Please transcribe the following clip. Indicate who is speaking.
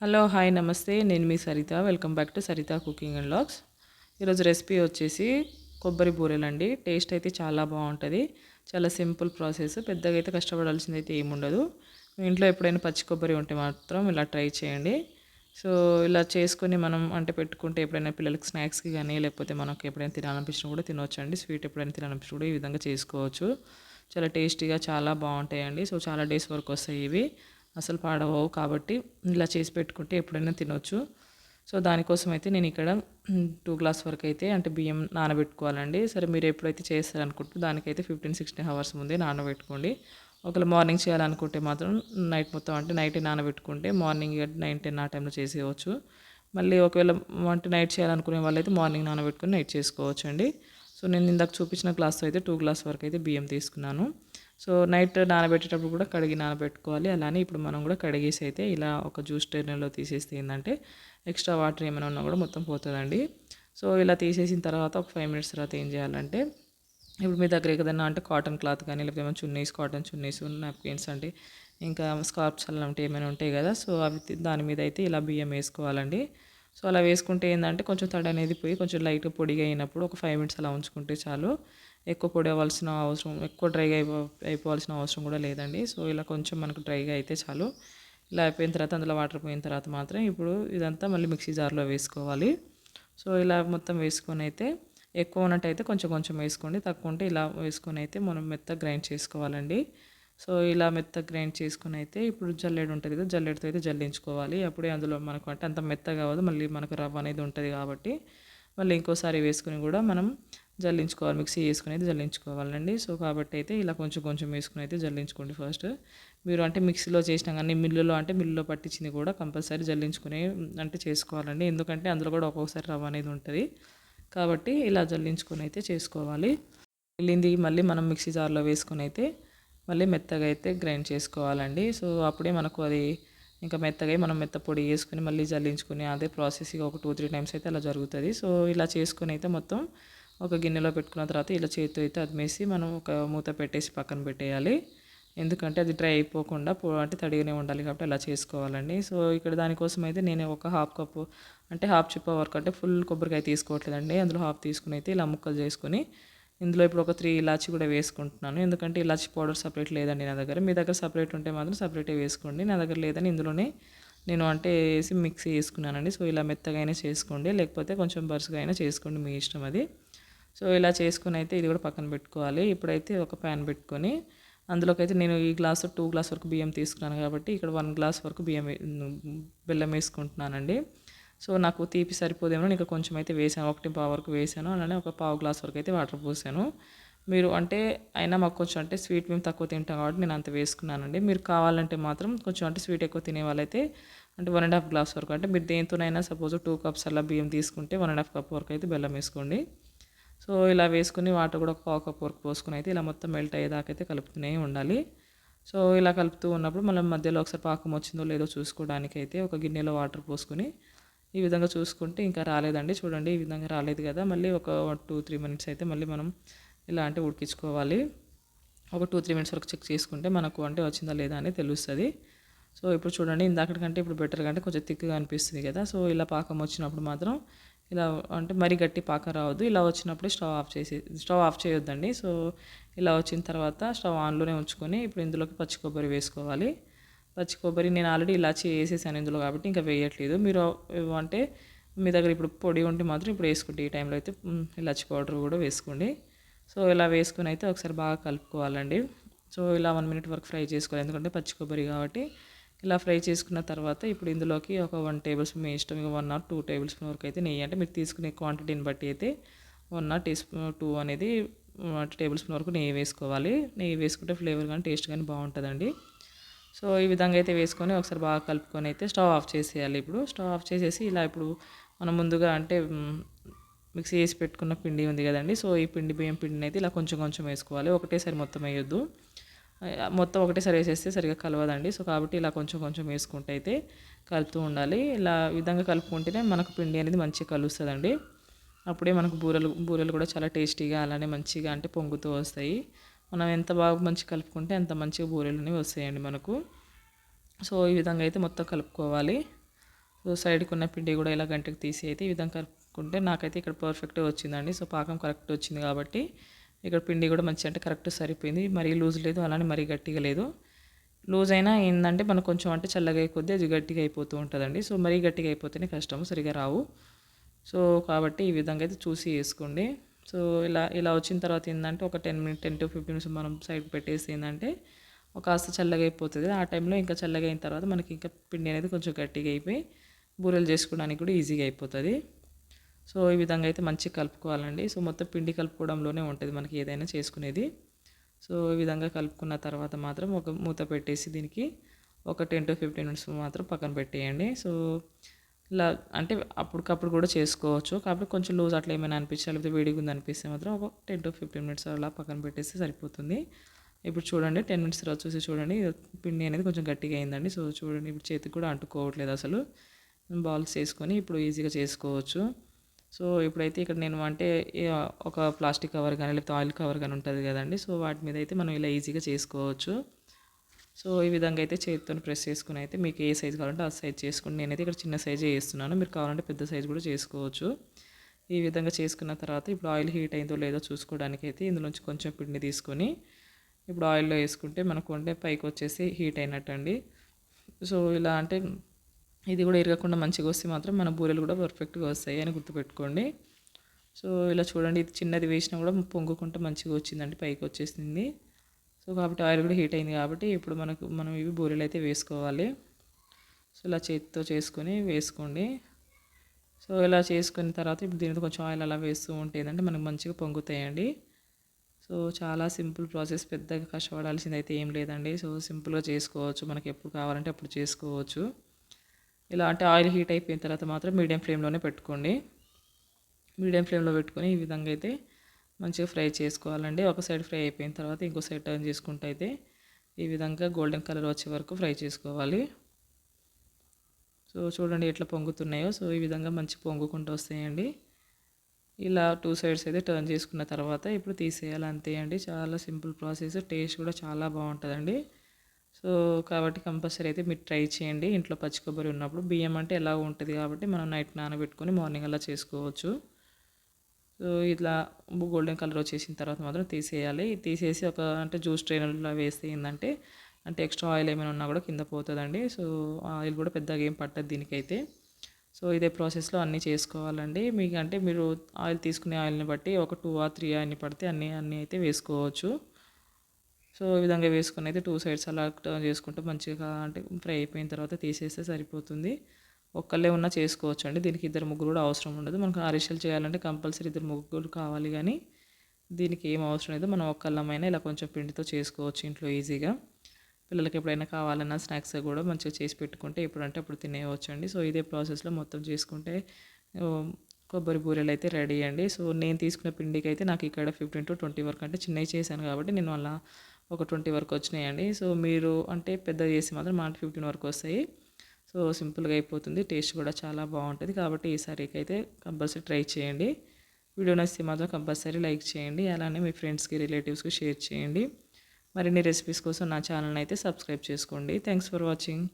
Speaker 1: Hello hi నమస్తే. నేను మీ Saritha. Welcome back to Saritha cooking and logs. ఈరోజు recipe వచ్చేసి కొబ్బరి బూరెలండి. టేస్ట్ అయితే చాలా బాగుంటుంది. చాలా సింపుల్ ప్రాసెస్. పెద్దగా అయితే కష్టపడాల్సింది అయితే ఏముండదు. మీ ఇంట్లో ఎప్పుడైనా పచ్చి కొబ్బరి ఉంటే మాత్రం ఇలా ట్రై చేయండి. సో ఇలా చేసుకొని మనం అంటే పెట్టుకుంటే ఎప్పుడైనా పిల్లలకి స్నాక్స్కి కానీ లేకపోతే మనకు ఎప్పుడైనా తినాలనిపించినా కూడా తినవచ్చు అండి స్వీట్ ఎప్పుడైనా తినాలనిపించినా కూడా ఈ విధంగా చేసుకోవచ్చు. చాలా టేస్టీగా చాలా బాగుంటాయండి. సో చాలా డేస్ వరకు వస్తాయి ఇవి. అసలు పాడవవు కాబట్టి ఇలా చేసి పెట్టుకుంటే ఎప్పుడైనా తినొచ్చు. సో దానికోసం అయితే నేను ఇక్కడ టూ గ్లాస్ వరకు అయితే అంటే బియ్యం నానబెట్టుకోవాలండి. సరే మీరు ఎప్పుడైతే చేస్తారనుకుంటే దానికైతే ఫిఫ్టీన్ సిక్స్టీన్ అవర్స్ ముందే నానబెట్టుకోండి. ఒకవేళ మార్నింగ్ చేయాలనుకుంటే మాత్రం నైట్ మొత్తం అంటే నైట్ నానబెట్టుకుంటే మార్నింగ్ నైన్ టెన్ ఆ టైంలో చేసేయవచ్చు. మళ్ళీ ఒకవేళ అంటే నైట్ చేయాలనుకునే వాళ్ళైతే మార్నింగ్ నానబెట్టుకుని నైట్ చేసుకోవచ్చు అండి సో నేను ఇందాక చూపించిన గ్లాస్తో అయితే టూ గ్లాస్ వరకు అయితే బియ్యం తీసుకున్నాను. సో నైట్ నానబెట్టేటప్పుడు కూడా కడిగి నానబెట్టుకోవాలి. అలానే ఇప్పుడు మనం కూడా కడిగేసి అయితే ఇలా ఒక జ్యూస్ టైర్నర్లో తీసేస్తే ఏంటంటే ఎక్స్ట్రా వాటర్ ఏమైనా ఉన్నా కూడా మొత్తం పోతుందండి. సో ఇలా తీసేసిన తర్వాత ఒక ఫైవ్ మినిట్స్ తర్వాత ఏం చేయాలంటే ఇప్పుడు మీ దగ్గర ఏదైనా అంటే కాటన్ క్లాత్ కానీ లేకపోతే ఏమైనా చున్నీస్ కాటన్ చున్నీస్ నాప్కిన్స్ అంటే ఇంకా స్కార్ప్స్ అలాంటివి ఏమైనా ఉంటాయి కదా సో అవి దాని మీద అయితే ఇలా బియ్యం వేసుకోవాలండి. సో అలా వేసుకుంటే ఏంటంటే కొంచెం తడి అనేది పోయి కొంచెం లైట్గా పొడిగా అయినప్పుడు ఒక ఫైవ్ మినిట్స్ అలా ఉంచుకుంటే చాలు. ఎక్కువ పొడి అవ్వాల్సిన అవసరం ఎక్కువ డ్రైగా అయిపో అయిపోవాల్సిన అవసరం కూడా లేదండి. సో ఇలా కొంచెం మనకు డ్రైగా అయితే చాలు. ఇలా అయిపోయిన తర్వాత అందులో వాటర్ పోయిన తర్వాత మాత్రం ఇప్పుడు ఇదంతా మళ్ళీ మిక్సీ జార్లో వేసుకోవాలి. సో ఇలా మొత్తం వేసుకొని అయితే ఎక్కువ ఉన్నట్టయితే కొంచెం కొంచెం వేసుకోండి. తక్కువ ఉంటే ఇలా వేసుకొని అయితే మనం మెత్త గ్రైండ్ చేసుకోవాలండి. సో ఇలా మెత్త గ్రైండ్ చేసుకుని అయితే ఇప్పుడు జల్లెడు ఉంటుంది కదా జల్లెడతో అయితే జల్లించుకోవాలి. అప్పుడే అందులో మనకు అంటే అంత మెత్త కావదు మళ్ళీ మనకు రవ్వ అనేది ఉంటుంది కాబట్టి మళ్ళీ ఇంకోసారి వేసుకుని కూడా మనం జల్లించుకోవాలి మిక్సీ వేసుకుని అయితే జల్లించుకోవాలండి. సో కాబట్టి అయితే ఇలా కొంచెం కొంచెం వేసుకుని అయితే జల్లించుకోండి ఫస్ట్. మీరు అంటే మిక్సీలో చేసినా కానీ మిల్లులో అంటే మిల్లులో పట్టించింది కూడా కంపల్సరీ జల్లించుకునే అంటే చేసుకోవాలండి. ఎందుకంటే అందులో కూడా ఒక్కొక్కసారి రవ్వ అనేది ఉంటుంది. కాబట్టి ఇలా జల్లించుకొని అయితే చేసుకోవాలి. వెళ్ళింది మళ్ళీ మనం మిక్సీ జార్లో వేసుకొని అయితే మళ్ళీ మెత్తగా అయితే గ్రైండ్ చేసుకోవాలండి. సో అప్పుడే మనకు అది ఇంకా మెత్తగా మనం మెత్త పొడి వేసుకుని మళ్ళీ జల్లించుకుని అదే ప్రాసెస్ ఒక టూ త్రీ టైమ్స్ అయితే అలా జరుగుతుంది. సో ఇలా చేసుకొని అయితే మొత్తం ఒక గిన్నెలో పెట్టుకున్న తర్వాత ఇలా చేతితో అయితే అదిమేసి మనం ఒక మూత పెట్టేసి పక్కన పెట్టేయాలి. ఎందుకంటే అది డ్రై అయిపోకుండా అంటే తడిగానే ఉండాలి కాబట్టి అలా చేసుకోవాలండి. సో ఇక్కడ దానికోసం అయితే నేను ఒక హాఫ్ కప్పు అంటే హాఫ్ చిప్ప వరకు అంటే ఫుల్ కొబ్బరికాయ తీసుకోవట్లేదండి. అందులో హాఫ్ తీసుకుని అయితే ఇలా ముక్కలు చేసుకుని ఇందులో ఇప్పుడు ఒక త్రీ ఇలాచి కూడా వేసుకుంటున్నాను. ఎందుకంటే ఇలాచి పౌడర్ సపరేట్ లేదండి నా దగ్గర. మీ దగ్గర సపరేట్ ఉంటే మాత్రం సపరేటే వేసుకోండి. నా దగ్గర లేదని ఇందులోనే నేను అంటే వేసి మిక్సీ వేసుకున్నానండి. సో ఇలా మెత్తగా అయినా చేసుకోండి. లేకపోతే కొంచెం బరుసుగా అయినా చేసుకోండి మీ ఇష్టం అది. సో ఇలా చేసుకుని అయితే ఇది కూడా పక్కన పెట్టుకోవాలి. ఇప్పుడైతే ఒక ప్యాన్ పెట్టుకొని అందులోకి అయితే నేను ఈ గ్లాస్ టూ గ్లాస్ వరకు బియ్యం తీసుకున్నాను కాబట్టి ఇక్కడ వన్ గ్లాస్ వరకు బియ్యం బెల్లం వేసుకుంటున్నానండి. సో నాకు తీపి సరిపోదేమో ఇంకా కొంచెం అయితే వేసాను ఒకటి పావు వరకు వేసాను. అలానే ఒక పావు గ్లాస్ వరకు అయితే వాటర్ పోసాను. మీరు అంటే అయినా మాకు కొంచెం అంటే స్వీట్ మేము తక్కువ తింటాం కాబట్టి నేను అంత వేసుకున్నానండి. మీరు కావాలంటే మాత్రం కొంచెం అంటే స్వీట్ ఎక్కువ తినే వాళ్ళైతే అంటే వన్ అండ్ హాఫ్ గ్లాస్ వరకు అంటే మీరు దేంతోనైనా సపోజ్ టూ కప్స్ అలా బియ్యం తీసుకుంటే వన్ అండ్ హాఫ్ కప్ వరకు అయితే బెల్లం వేసుకోండి. సో ఇలా వేసుకుని వాటర్ కూడా ఒక పావు కప్ వరకు పోసుకుని అయితే ఇలా మొత్తం మెల్ట్ అయ్యేదాకా అయితే కలుపుతూనే ఉండాలి. సో ఇలా కలుపుతూ ఉన్నప్పుడు మనం మధ్యలో ఒకసారి పాకం వచ్చిందో లేదో చూసుకోవడానికి అయితే ఒక గిన్నెలో వాటర్ పోసుకొని ఈ విధంగా చూసుకుంటే ఇంకా రాలేదండి. చూడండి ఈ విధంగా రాలేదు కదా. మళ్ళీ ఒక టూ త్రీ మినిట్స్ అయితే మళ్ళీ మనం ఇలా అంటే ఉడికించుకోవాలి. ఒక టూ త్రీ మినిట్స్ వరకు చెక్ చేసుకుంటే మనకు అంటే వచ్చిందా లేదా అని తెలుస్తుంది. సో ఇప్పుడు చూడండి ఇందాకటికంటే ఇప్పుడు బెటర్ కంటే కొంచెం థిక్గా అనిపిస్తుంది కదా. సో ఇలా పాకం వచ్చినప్పుడు మాత్రం ఇలా అంటే మరీ గట్టి పాకం రావద్దు. ఇలా వచ్చినప్పుడు స్టవ్ ఆఫ్ చేసి స్టవ్ ఆఫ్ చేయొద్దండి. సో ఇలా వచ్చిన తర్వాత స్టవ్ ఆన్లోనే ఉంచుకొని ఇప్పుడు ఇందులోకి పచ్చి కొబ్బరి వేసుకోవాలి. పచ్చి కొబ్బరి నేను ఆల్రెడీ ఇలాచి వేసేసాను ఇందులో కాబట్టి ఇంకా వేయట్లేదు. మీరు అంటే మీ దగ్గర ఇప్పుడు పొడి ఉంటే మాత్రం ఇప్పుడు వేసుకుంటే ఈ టైంలో అయితే ఇలాచి పౌడర్ కూడా వేసుకోండి. సో ఇలా వేసుకుని అయితే ఒకసారి బాగా కలుపుకోవాలండి. సో ఇలా వన్ మినిట్ వరకు ఫ్రై చేసుకోవాలి. ఎందుకంటే పచ్చి కొబ్బరి కాబట్టి ఇలా ఫ్రై చేసుకున్న తర్వాత ఇప్పుడు ఇందులోకి ఒక వన్ టేబుల్ స్పూన్ మీ ఇష్టం one or two tablespoon వరకు అయితే నెయ్యి. అంటే మీరు తీసుకునే క్వాంటిటీని బట్టి అయితే one or teaspoon two అనేది టేబుల్ స్పూన్ వరకు నెయ్యి వేసుకోవాలి. నెయ్యి వేసుకుంటే ఫ్లేవర్ కానీ టేస్ట్ కానీ బాగుంటుందండి. సో ఈ విధంగా అయితే వేసుకొని ఒకసారి బాగా కలుపుకొని అయితే స్టవ్ ఆఫ్ చేసేయాలి ఇప్పుడు. స్టవ్ ఆఫ్ చేసేసి ఇలా ఇప్పుడు మనం ముందుగా అంటే మిక్సీ వేసి పెట్టుకున్న పిండి ఉంది కదండి. సో ఈ పిండి బియ్యం పిండిని అయితే ఇలా కొంచెం కొంచెం వేసుకోవాలి. ఒకటేసారి మొత్తం వేయొద్దు. మొత్తం ఒకటేసారి వేసేస్తే సరిగా కలవదండి. సో కాబట్టి ఇలా కొంచెం కొంచెం వేసుకుంటే అయితే కలుపుతూ ఉండాలి. ఇలా విధంగా కలుపుకుంటేనే మనకు పిండి అనేది మంచిగా కలుస్తుందండి. అప్పుడే మనకు బూరెలు బూరెలు కూడా చాలా టేస్టీగా అలానే మంచిగా అంటే పొంగుతూ వస్తాయి. మనం ఎంత బాగా మంచిగా కలుపుకుంటే అంత మంచిగా బూరెలు అనేవి వస్తాయండి మనకు. సో ఈ విధంగా అయితే మొత్తం కలుపుకోవాలి. సో సైడ్కి ఉన్న పిండి కూడా ఇలా గంటకు తీసి అయితే ఈ విధంగా కలుపుకుంటే నాకైతే ఇక్కడ పర్ఫెక్ట్గా వచ్చిందండి. సో పాకం కరెక్ట్ వచ్చింది కాబట్టి ఇక్కడ పిండి కూడా మంచి అంటే కరెక్ట్ సరిపోయింది. మరీ లూజ్ లేదు అలానే మరీ గట్టిగా లేదు. లూజ్ అయినా ఏంటంటే మనకు కొంచెం అంటే చల్లగా అయిపోద్ది అది గట్టిగా అయిపోతూ ఉంటుందండి. సో మరీ గట్టిగా అయిపోతేనే కష్టం సరిగా రావు. సో కాబట్టి ఈ విధంగా అయితే చూసి వేసుకోండి. సో ఇలా ఇలా వచ్చిన తర్వాత ఏంటంటే ఒక ten minute ten to fifteen minutes మనం సైడ్ పెట్టేసి ఏంటంటే ఒక కాస్త చల్లగా అయిపోతుంది. ఆ టైంలో ఇంకా చల్లగా అయిన తర్వాత మనకి ఇంకా పిండి అనేది కొంచెం గట్టిగా అయిపోయి బూరెలు చేసుకోవడానికి కూడా ఈజీగా అయిపోతుంది. సో ఈ విధంగా అయితే మంచిగా కలుపుకోవాలండి. సో మొత్తం పిండి కలుపుకోవడంలోనే ఉంటుంది మనకి ఏదైనా చేసుకునేది. సో ఈ విధంగా కలుపుకున్న తర్వాత మాత్రం ఒక మూత పెట్టేసి దీనికి ఒక టెన్ టు ఫిఫ్టీన్ మినిట్స్ మాత్రం పక్కన పెట్టేయండి. సో ఇలా అంటే అప్పటికప్పుడు కూడా చేసుకోవచ్చు. కాబట్టి కొంచెం లూజ్ అట్లా ఏమైనా అనిపించాలి లేకపోతే వేడిగా ఉంది అనిపిస్తే మాత్రం ఒక టెన్ టు ఫిఫ్టీన్ మినిట్స్ అలా పక్కన పెట్టేస్తే సరిపోతుంది. ఇప్పుడు చూడండి టెన్ మినిట్స్ తర్వాత చూసి చూడండి పిండి అనేది కొంచెం గట్టిగా అయిందండి. సో చూడండి ఇప్పుడు చేతికి కూడా అంటుకోవట్లేదు అసలు. బాల్స్ వేసుకొని ఇప్పుడు ఈజీగా చేసుకోవచ్చు. సో ఇప్పుడైతే ఇక్కడ నేను అంటే ఒక ప్లాస్టిక్ కవర్ కానీ లేకపోతే ఆయిల్ కవర్ కానీ ఉంటుంది కదండి. సో వాటి మీద అయితే మనం ఇలా ఈజీగా చేసుకోవచ్చు. సో ఈ విధంగా అయితే చేతితో ప్రెస్ చేసుకుని అయితే మీకు ఏ సైజు కావాలంటే ఆ సైజ్ చేసుకుని నేనైతే ఇక్కడ చిన్న సైజే వేస్తున్నాను మీరు కావాలంటే పెద్ద సైజు కూడా చేసుకోవచ్చు. ఈ విధంగా చేసుకున్న తర్వాత ఇప్పుడు ఆయిల్ హీట్ అయిందో లేదో చూసుకోవడానికి అయితే ఇందులోంచి కొంచెం పిండి తీసుకొని ఇప్పుడు ఆయిల్లో వేసుకుంటే మనకు వండే పైకి వచ్చేసి హీట్ అయినట్టు అండి సో ఇలా అంటే ఇది కూడా ఇరగకుండా మంచిగా వస్తే మాత్రం మన బూరెలు కూడా పర్ఫెక్ట్గా వస్తాయి అని గుర్తుపెట్టుకోండి. సో ఇలా చూడండి ఇది చిన్నది వేసినా కూడా పొంగుకుంటే మంచిగా వచ్చిందండి పైకి వచ్చేసింది. సో కాబట్టి ఆయిల్ కూడా హీట్ అయింది కాబట్టి ఇప్పుడు మనకు మనం ఇవి బూరెలు అయితే వేసుకోవాలి. సో ఇలా చేతితో చేసుకొని వేసుకోండి. సో ఇలా చేసుకున్న తర్వాత ఇప్పుడు దీనితో కొంచెం ఆయిల్ అలా వేస్తూ ఉంటే ఏంటంటే మనకు మంచిగా పొంగుతాయండి. సో చాలా సింపుల్ ప్రాసెస్ పెద్దగా కష్టపడాల్సింది అయితే ఏం లేదండి. సో సింపుల్గా చేసుకోవచ్చు మనకి ఎప్పుడు కావాలంటే అప్పుడు చేసుకోవచ్చు. ఇలా అంటే ఆయిల్ హీట్ అయిపోయిన తర్వాత మాత్రం మీడియం ఫ్లేమ్లోనే పెట్టుకోండి. మీడియం ఫ్లేమ్లో పెట్టుకొని ఈ విధంగా అయితే మంచిగా ఫ్రై చేసుకోవాలండి. ఒక సైడ్ ఫ్రై అయిపోయిన తర్వాత ఇంకో సైడ్ టర్న్ చేసుకుంటే అయితే ఈ విధంగా గోల్డెన్ కలర్ వచ్చే వరకు ఫ్రై చేసుకోవాలి. సో చూడండి ఎట్లా పొంగుతున్నాయో. సో ఈ విధంగా మంచి పొంగుకుంటూ వస్తాయండి. ఇలా టూ సైడ్స్ అయితే టర్న్ చేసుకున్న తర్వాత ఇప్పుడు తీసేయాలి అంతే అండి. చాలా సింపుల్ ప్రాసెస్. టేస్ట్ కూడా చాలా బాగుంటుందండి. సో కాబట్టి కంపల్సరీ అయితే మీరు ట్రై చేయండి. ఇంట్లో పచ్చి కొబ్బరి ఉన్నప్పుడు బియ్యం అంటే ఎలా ఉంటుంది కాబట్టి మనం నైట్ నానబెట్టుకొని మార్నింగ్ అలా చేసుకోవచ్చు. సో ఇట్లా గోల్డెన్ కలర్ వచ్చేసిన తర్వాత మాత్రం తీసేయాలి. తీసేసి ఒక అంటే జ్యూస్ ట్రైనర్లో వేస్తే ఏంటంటే అంటే ఎక్స్ట్రా ఆయిల్ ఏమైనా ఉన్నా కూడా కింద పోతుందండి. సో ఆయిల్ కూడా పెద్దగా ఏం పట్టదు దీనికైతే. సో ఇదే ప్రాసెస్లో అన్నీ చేసుకోవాలండి. మీకు అంటే మీరు ఆయిల్ తీసుకునే ఆయిల్ని బట్టి ఒక టూ ఆ త్రీ ఆయిల్ని పడితే అన్నీ అన్నీ అయితే వేసుకోవచ్చు. సో ఈ విధంగా వేసుకొని అయితే టూ సైడ్స్ అలా టర్న్ చేసుకుంటే మంచిగా అంటే ఫ్రై అయిపోయిన తర్వాత తీసేస్తే సరిపోతుంది. ఒక్కళ్ళే ఉన్నా చేసుకోవచ్చు అండి దీనికి ఇద్దరు ముగ్గురు కూడా అవసరం ఉండదు. మనకు అరిసెలు చేయాలంటే కంపల్సరీ ఇద్దరు ముగ్గురు కావాలి కానీ దీనికి ఏం అవసరం లేదు. మనం ఒక్కళ్ళమైనా ఇలా కొంచెం పిండితో చేసుకోవచ్చు ఇంట్లో ఈజీగా. పిల్లలకి ఎప్పుడైనా కావాలన్నా స్నాక్స్ కూడా మంచిగా చేసి పెట్టుకుంటే ఎప్పుడంటే అప్పుడు తినేయవచ్చు అండి సో ఇదే ప్రాసెస్లో మొత్తం చేసుకుంటే కొబ్బరి బూరెలు అయితే రెడీ అండి. సో నేను తీసుకున్న పిండికి అయితే నాకు ఇక్కడ ఫిఫ్టీన్ టు ట్వంటీ వరకు అంటే చిన్నవి చేశాను కాబట్టి నేను అలా ఒక ట్వంటీ వరకు వచ్చినాయండి. సో మీరు అంటే పెద్ద చేసి మాత్రం మాట ఫిఫ్టీన్ వరకు వస్తాయి. సో సింపుల్గా అయిపోతుంది. టేస్ట్ కూడా చాలా బాగుంటుంది. కాబట్టి ఈసారికి అయితే కంపల్సరీ ట్రై చేయండి. వీడియో నచ్చితే మాత్రం కంపల్సరీ లైక్ చేయండి. అలానే మీ ఫ్రెండ్స్కి రిలేటివ్స్కి షేర్ చేయండి. మరిన్ని రెసిపీస్ కోసం నా ఛానల్ని అయితే సబ్స్క్రైబ్ చేసుకోండి. Thanks for watching.